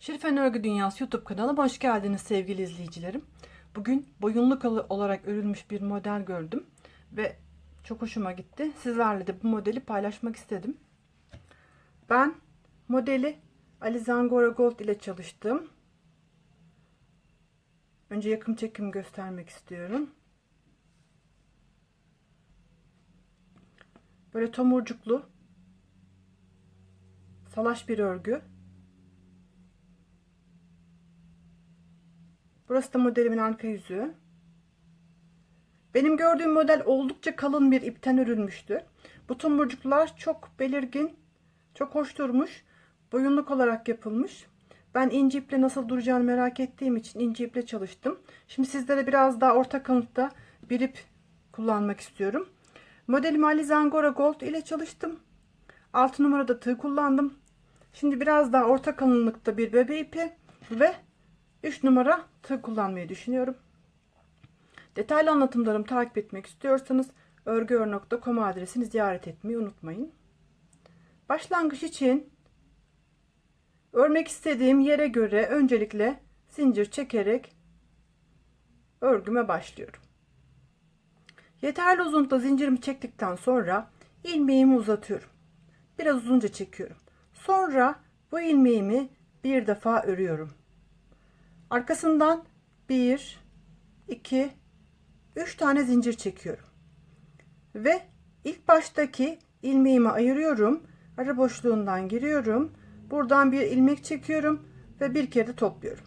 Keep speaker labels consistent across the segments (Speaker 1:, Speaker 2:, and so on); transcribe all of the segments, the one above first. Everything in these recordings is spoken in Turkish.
Speaker 1: Şerifen Örgü Dünyası YouTube kanalıma hoş geldiniz sevgili izleyicilerim. Bugün boyunluk olarak örülmüş bir model gördüm ve çok hoşuma gitti. Sizlerle de bu modeli paylaşmak istedim. Ben modeli Alizangora Gold ile çalıştım. Önce yakın çekim göstermek istiyorum. Böyle tomurcuklu salaş bir örgü. Burası da modelimin arka yüzü. Benim gördüğüm model oldukça kalın bir ipten örülmüştü. Bu tomurcuklar çok belirgin, çok hoş durmuş. Boyunluk olarak yapılmış. Ben ince iple nasıl duracağını merak ettiğim için ince iple çalıştım. Şimdi sizlere biraz daha orta kalınlıkta bir ip kullanmak istiyorum. Modelim Alize Angora Gold ile çalıştım. 6 numarada tığ kullandım. Şimdi biraz daha orta kalınlıkta bir bebe ipi ve 3 numara tığ kullanmayı düşünüyorum. Detaylı anlatımlarımı takip etmek istiyorsanız örgüör.com adresini ziyaret etmeyi unutmayın. Başlangıç için örmek istediğim yere göre öncelikle zincir çekerek örgüme başlıyorum. Yeterli uzunlukta zincirimi çektikten sonra ilmeğimi uzatıyorum. Biraz uzunca çekiyorum. Sonra bu ilmeğimi bir defa örüyorum. Arkasından 1 2 3 tane zincir çekiyorum. Ve ilk baştaki ilmeğimi ayırıyorum. Ara boşluğundan giriyorum. Buradan bir ilmek çekiyorum ve bir kere de topluyorum.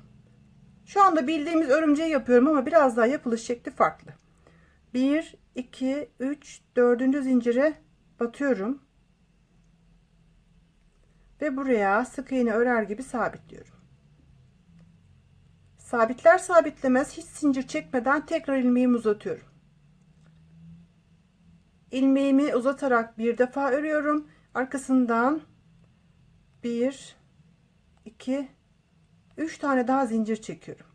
Speaker 1: Şu anda bildiğimiz örümceği yapıyorum ama biraz daha yapılış şekli farklı. 1 2 3 4. zincire batıyorum. Ve buraya sık iğne örer gibi sabitliyorum. Sabitler sabitlemez hiç zincir çekmeden tekrar ilmeğimi uzatıyorum. İlmeğimi uzatarak bir defa örüyorum. Arkasından 1 2 3 tane daha zincir çekiyorum.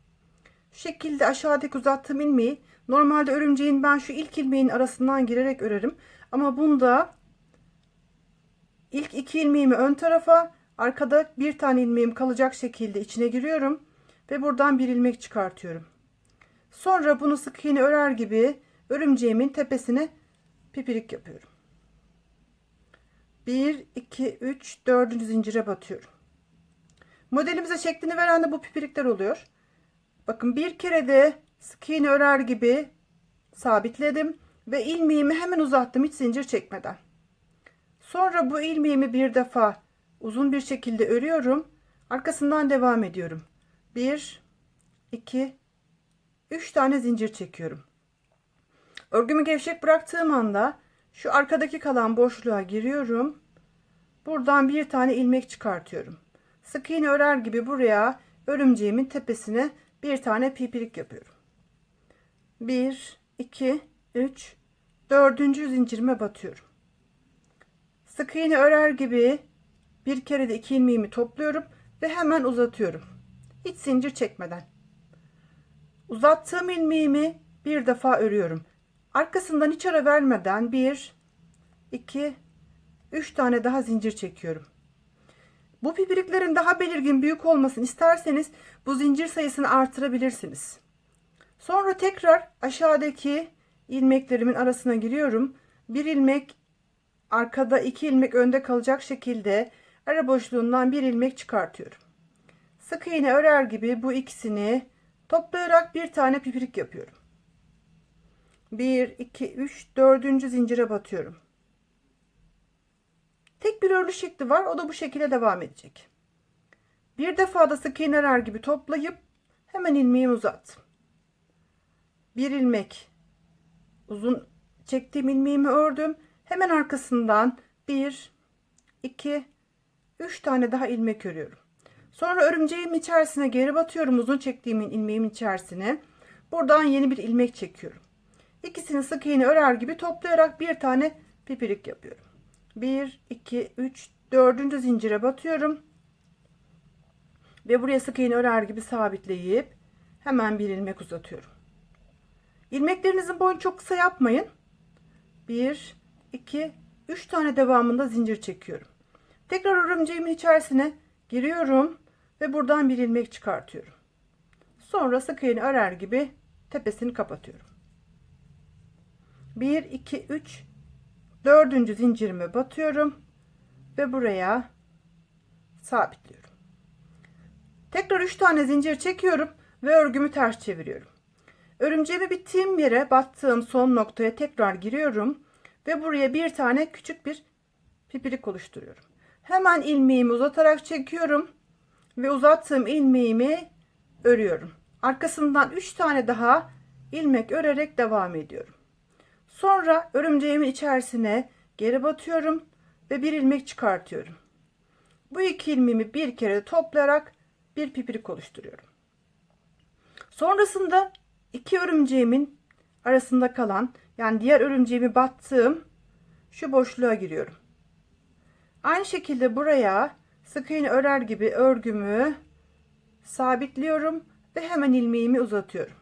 Speaker 1: Şu şekilde aşağıdaki uzattığım ilmeği normalde örümceğin ben şu ilk ilmeğin arasından girerek örerim. Ama bunda ilk iki ilmeğimi ön tarafa arkada bir tane ilmeğim kalacak şekilde içine giriyorum ve buradan bir ilmek çıkartıyorum. Sonra bunu sık iğne örer gibi örümceğimin tepesine pipirik yapıyorum. 1 2 3 4. zincire batıyorum. Modelimize şeklini veren de bu pipirikler oluyor. Bakın bir kere de sık iğne örer gibi sabitledim ve ilmeğimi hemen uzattım hiç zincir çekmeden. Sonra bu ilmeğimi bir defa uzun bir şekilde örüyorum. Arkasından devam ediyorum. 1 2 3 tane zincir çekiyorum. Örgümü gevşek bıraktığım anda şu arkadaki kalan boşluğa giriyorum. Buradan bir tane ilmek çıkartıyorum. Sık iğne örer gibi buraya örümceğimin tepesine bir tane pipirik yapıyorum. 1 2 3 4. zincirime batıyorum. Sık iğne örer gibi bir kere de iki ilmeğimi topluyorum ve hemen uzatıyorum. Hiç zincir çekmeden. Uzattığım ilmeğimi bir defa örüyorum. Arkasından hiç ara vermeden 1 2 3 tane daha zincir çekiyorum. Bu pipiriklerin daha belirgin büyük olmasını isterseniz bu zincir sayısını artırabilirsiniz. Sonra tekrar aşağıdaki ilmeklerimin arasına giriyorum. Bir ilmek arkada iki ilmek önde kalacak şekilde ara boşluğundan bir ilmek çıkartıyorum. Sık iğne örer gibi bu ikisini toplayarak bir tane pipirik yapıyorum. 1 2 3 4. zincire batıyorum. Tek bir örgü şekli var. O da bu şekilde devam edecek. Bir defa da sık iğne örer gibi toplayıp hemen ilmeğimi uzattım. Bir ilmek uzun çektiğim ilmeğimi ördüm. Hemen arkasından 1 2 3 tane daha ilmek örüyorum. Sonra örümceğim içerisine geri batıyorum uzun çektiğimin ilmeğimin içerisine. Buradan yeni bir ilmek çekiyorum. İkisini sık iğne örer gibi toplayarak bir tane pipirik yapıyorum. 1 2 3 4. zincire batıyorum. Ve buraya sık iğne örer gibi sabitleyip hemen bir ilmek uzatıyorum. İlmeklerinizin boyunu çok kısa yapmayın. 1 2 3 tane devamında zincir çekiyorum. Tekrar örümceğimin içerisine giriyorum. Ve buradan bir ilmek çıkartıyorum. Sonra sık iğne örer gibi tepesini kapatıyorum. 1 2 3 dördüncü zincirime batıyorum ve buraya sabitliyorum. Tekrar 3 tane zincir çekiyorum ve örgümü ters çeviriyorum. Örümceğimi bittiğim yere battığım son noktaya tekrar giriyorum ve buraya bir tane küçük bir pipirik oluşturuyorum. Hemen ilmeğimi uzatarak çekiyorum ve uzattığım ilmeğimi örüyorum. Arkasından 3 tane daha ilmek örerek devam ediyorum. Sonra örümceğimin içerisine geri batıyorum ve bir ilmek çıkartıyorum. Bu iki ilmeğimi bir kere toplayarak bir pipirik oluşturuyorum. Sonrasında iki örümceğimin arasında kalan yani diğer örümceğimi battığım şu boşluğa giriyorum. Aynı şekilde buraya sık iğne örer gibi örgümü sabitliyorum ve hemen ilmeğimi uzatıyorum.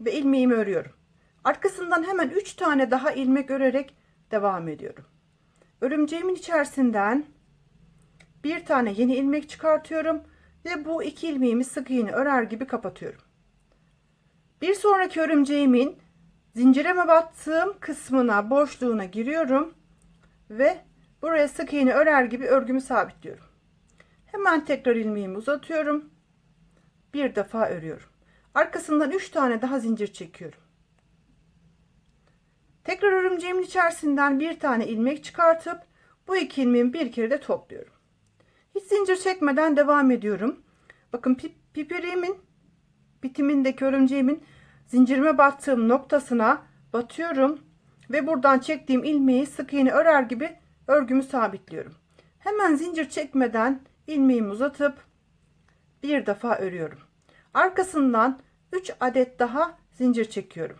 Speaker 1: Ve ilmeğimi örüyorum. Arkasından hemen 3 tane daha ilmek örerek devam ediyorum. Örümceğimin içerisinden bir tane yeni ilmek çıkartıyorum ve bu iki ilmeğimi sık iğne örer gibi kapatıyorum. Bir sonraki örümceğimin zincireme battığım kısmına boşluğuna giriyorum ve buraya sık iğne örer gibi örgümü sabitliyorum. Hemen tekrar ilmeğimi uzatıyorum. Bir defa örüyorum. Arkasından 3 tane daha zincir çekiyorum. Tekrar örümceğimin içerisinden bir tane ilmek çıkartıp bu iki ilmeğimi bir kere de topluyorum. Hiç zincir çekmeden devam ediyorum. Bakın pip, pipiriğimin bitimindeki örümceğimin zincirime battığım noktasına batıyorum ve buradan çektiğim ilmeği sık iğne örer gibi örgümü sabitliyorum. Hemen zincir çekmeden ilmeğimi uzatıp bir defa örüyorum. Arkasından 3 adet daha zincir çekiyorum.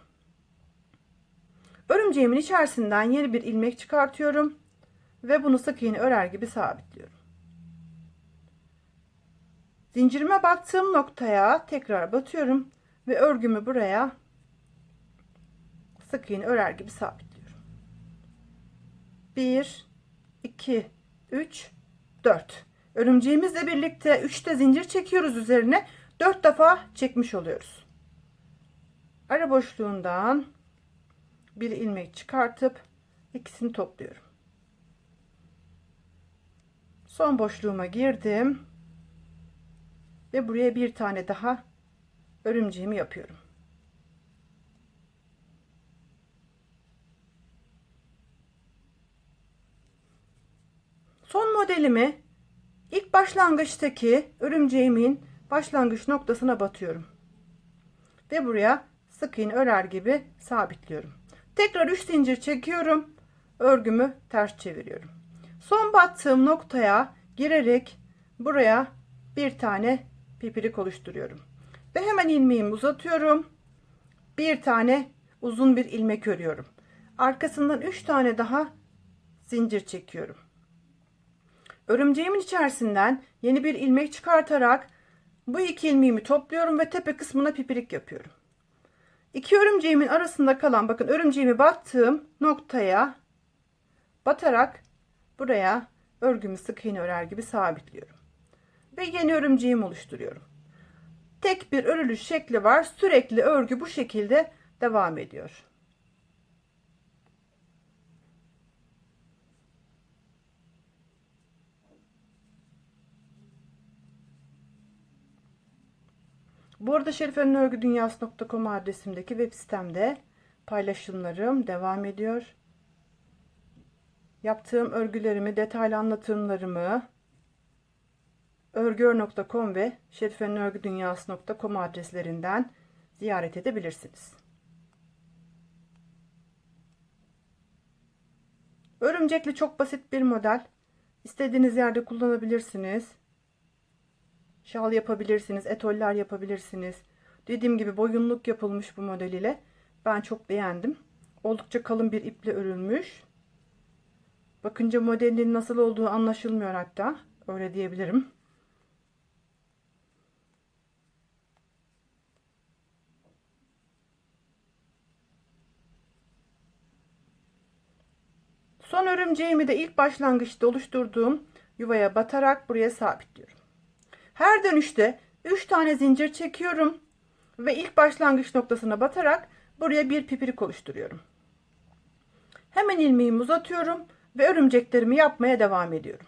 Speaker 1: Örümceğimin içerisinden yeni bir ilmek çıkartıyorum ve bunu sık iğne örer gibi sabitliyorum. Zincirime battığım noktaya tekrar batıyorum ve örgümü buraya sık iğne örer gibi sabitliyorum. 1 2 3 4 Örümceğimizle birlikte 3 de zincir çekiyoruz üzerine 4 defa çekmiş oluyoruz. Ara boşluğundan bir ilmek çıkartıp ikisini topluyorum. Son boşluğuma girdim ve buraya bir tane daha örümceğimi yapıyorum. Son modelimi ilk başlangıçtaki örümceğimin başlangıç noktasına batıyorum. Ve buraya sık iğne örer gibi sabitliyorum. Tekrar 3 zincir çekiyorum. Örgümü ters çeviriyorum. Son battığım noktaya girerek buraya bir tane pipirik oluşturuyorum. Ve hemen ilmeğimi uzatıyorum. Bir tane uzun bir ilmek örüyorum. Arkasından 3 tane daha zincir çekiyorum. Örümceğimin içerisinden yeni bir ilmek çıkartarak bu iki ilmeğimi topluyorum ve tepe kısmına pipirik yapıyorum. İki örümceğimin arasında kalan bakın örümceğimi battığım noktaya batarak buraya örgümü sık iğne örer gibi sabitliyorum. Ve yeni örümceğimi oluşturuyorum. Tek bir örülüş şekli var. Sürekli örgü bu şekilde devam ediyor. Bu arada şerife'nin adresimdeki web sitemde paylaşımlarım devam ediyor. Yaptığım örgülerimi, detaylı anlatımlarımı örgüör.com ve şerife'nin adreslerinden ziyaret edebilirsiniz. Örümcekli çok basit bir model. İstediğiniz yerde kullanabilirsiniz. Şal yapabilirsiniz, etoller yapabilirsiniz. Dediğim gibi boyunluk yapılmış bu model ile. Ben çok beğendim. Oldukça kalın bir iple örülmüş. Bakınca modelin nasıl olduğu anlaşılmıyor hatta. Öyle diyebilirim. Son örümceğimi de ilk başlangıçta oluşturduğum yuvaya batarak buraya sabitliyorum. Her dönüşte 3 tane zincir çekiyorum ve ilk başlangıç noktasına batarak buraya bir pipirik oluşturuyorum. Hemen ilmeğimi uzatıyorum ve örümceklerimi yapmaya devam ediyorum.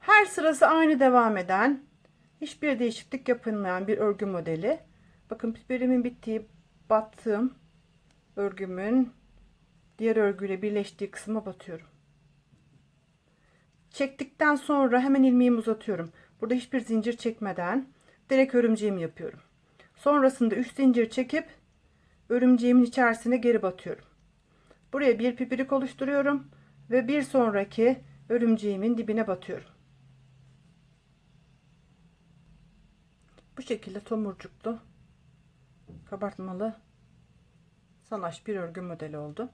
Speaker 1: Her sırası aynı devam eden, hiçbir değişiklik yapılmayan bir örgü modeli. Bakın pipirimin bittiği, battığım örgümün diğer örgüyle birleştiği kısma batıyorum. Çektikten sonra hemen ilmeğimi uzatıyorum. Burada hiçbir zincir çekmeden direkt örümceğimi yapıyorum. Sonrasında 3 zincir çekip örümceğimin içerisine geri batıyorum. Buraya bir pipirik oluşturuyorum ve bir sonraki örümceğimin dibine batıyorum. Bu şekilde tomurcuklu kabartmalı salaş bir örgü modeli oldu.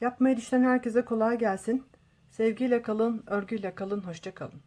Speaker 1: Yapmayı düşünen herkese kolay gelsin. Sevgiyle kalın, örgüyle kalın, hoşça kalın.